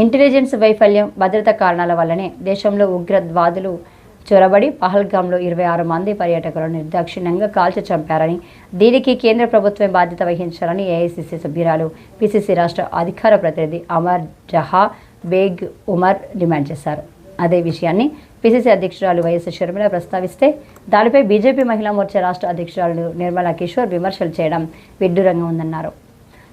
Intelligence వైఫల్యం భద్రతా కారణాల వల్లనే దేశంలో ఉగ్రవాదులు చొరబడి పహల్గామ్లో ఇరవై ఆరు మంది పర్యాటకులను నిర్దాక్షిణ్యంగా కాల్చి చంపారని దీనికి కేంద్ర ప్రభుత్వం బాధ్యత వహించాలని ఏఐసిసి సభ్యురాలు పిసిసి రాష్ట్ర అధికార ప్రతినిధి అమర్ జహా బేగ్ ఉమర్ డిమాండ్ చేశారు. అదే విషయాన్ని పిసిసి అధ్యక్షురాలు వైఎస్ షర్మిల ప్రస్తావిస్తే దానిపై బీజేపీ మహిళా మోర్చా రాష్ట్ర అధ్యక్షురాలు నిర్మలా కిషోర్ విమర్శలు చేయడం విడ్డూరంగా ఉందన్నారు.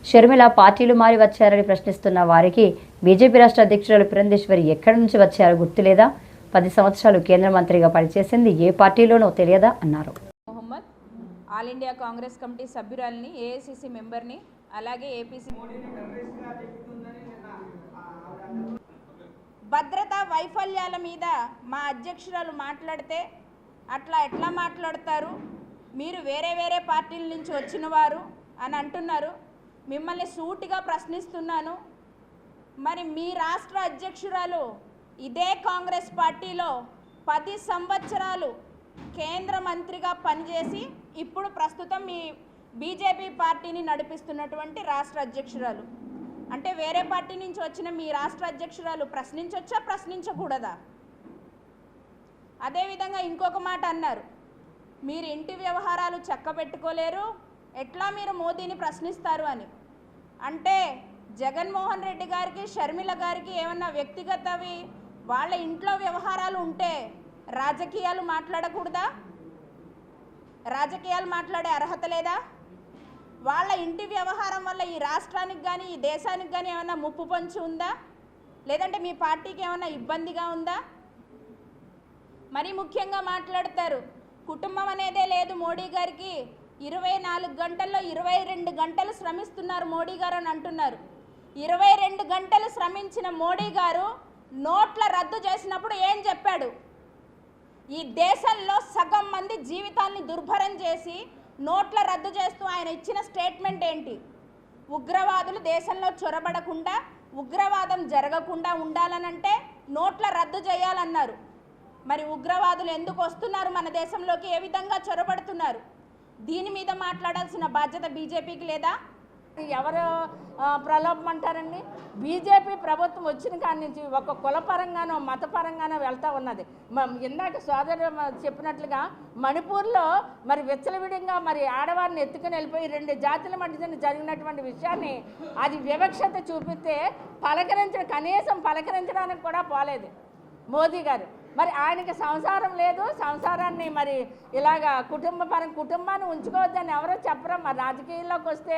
షర్మిల పార్టీలు మారి వచ్చారని ప్రశ్నిస్తున్న వారికి బీజేపీ రాష్ట్ర అధ్యక్షురాలు పురంధేశ్వరి ఎక్కడి నుంచి వచ్చారో గుర్తులేదా? పది సంవత్సరాలు కేంద్ర మంత్రిగా పనిచేసింది ఏ పార్టీలోనో తెలియదా? అన్నారు. Mohammad all India Congress committee సభ్యురాలిని AICC మెంబర్ని అలాగే ఏపీసీ భద్రతా వైఫల్యాల మీద మా అధ్యక్షురాలు మాట్లాడితే అట్లా ఎట్లా మాట్లాడతారు? మీరు వేరే వేరే పార్టీల నుంచి వచ్చిన వారు అని అంటున్నారు. మిమ్మల్ని సూటిగా ప్రశ్నిస్తున్నాను. మరి మీ రాష్ట్ర అధ్యక్షురాలు ఇదే కాంగ్రెస్ పార్టీలో పది సంవత్సరాలు కేంద్ర మంత్రిగా పనిచేసి ఇప్పుడు ప్రస్తుతం మీ బీజేపీ పార్టీని నడిపిస్తున్నటువంటి రాష్ట్ర అధ్యక్షురాలు. అంటే వేరే పార్టీ నుంచి వచ్చిన మీ రాష్ట్ర అధ్యక్షురాలు ప్రశ్నించవచ్చా ప్రశ్నించకూడదా? అదేవిధంగా ఇంకొక మాట అన్నారు. మీరు ఇంటి వ్యవహారాలు చక్కబెట్టుకోలేరు. ఎట్లా మీరు మోదీని ప్రశ్నిస్తారు అని? అంటే జగన్మోహన్ రెడ్డి గారికి షర్మిల గారికి ఏమన్నా వ్యక్తిగతవి? వాళ్ళ ఇంట్లో వ్యవహారాలు ఉంటే రాజకీయాలు మాట్లాడకూడదా? రాజకీయాలు మాట్లాడే అర్హత లేదా? వాళ్ళ ఇంటి వ్యవహారం వల్ల ఈ రాష్ట్రానికి కానీ ఈ దేశానికి కానీ ఏమైనా ముప్పు పొంచి ఉందా? లేదంటే మీ పార్టీకి ఏమైనా ఇబ్బందిగా ఉందా? మరీ ముఖ్యంగా మాట్లాడతారు కుటుంబం అనేదే లేదు మోడీ గారికి. ఇరవై నాలుగు గంటల్లో ఇరవై రెండు గంటలు శ్రమిస్తున్నారు మోడీ గారు అని అంటున్నారు. ఇరవై రెండు గంటలు శ్రమించిన మోడీ గారు నోట్ల రద్దు చేసినప్పుడు ఏం చెప్పాడు? ఈ దేశంలో సగం మంది జీవితాల్ని దుర్భరం చేసి నోట్ల రద్దు చేస్తూ ఆయన ఇచ్చిన స్టేట్మెంట్ ఏంటి? ఉగ్రవాదులు దేశంలో చొరబడకుండా ఉగ్రవాదం జరగకుండా ఉండాలనంటే నోట్ల రద్దు చేయాలన్నారు. మరి ఉగ్రవాదులు ఎందుకు వస్తున్నారు? మన దేశంలోకి ఏ విధంగా చొరబడుతున్నారు? దీని మీద మాట్లాడాల్సిన బాధ్యత బీజేపీకి లేదా? ఎవరు ప్రలోభం అంటారండి బీజేపీ ప్రభుత్వం వచ్చిన కాడి నుంచి ఒక కులపరంగానో మతపరంగానో వెళ్తూ ఉన్నది. మ- ఇందాక సోదరు చెప్పినట్లుగా మణిపూర్లో మరి విచ్చలవిడిగా మరి ఆడవారిని ఎత్తుకుని వెళ్ళిపోయి రెండు జాతుల మధ్య జరిగినటువంటి విషయాన్ని అది వివక్షత చూపిస్తే పలకరించడం కనీసం పలకరించడానికి కూడా పోలేదు. మోదీ గారు. మరి ఆయనకి సంసారం లేదు సంసారాన్ని మరి ఇలాగా కుటుంబ పరం కుటుంబాన్ని ఉంచుకోవద్దని ఎవరో చెప్పరా? మరి రాజకీయాల్లోకి వస్తే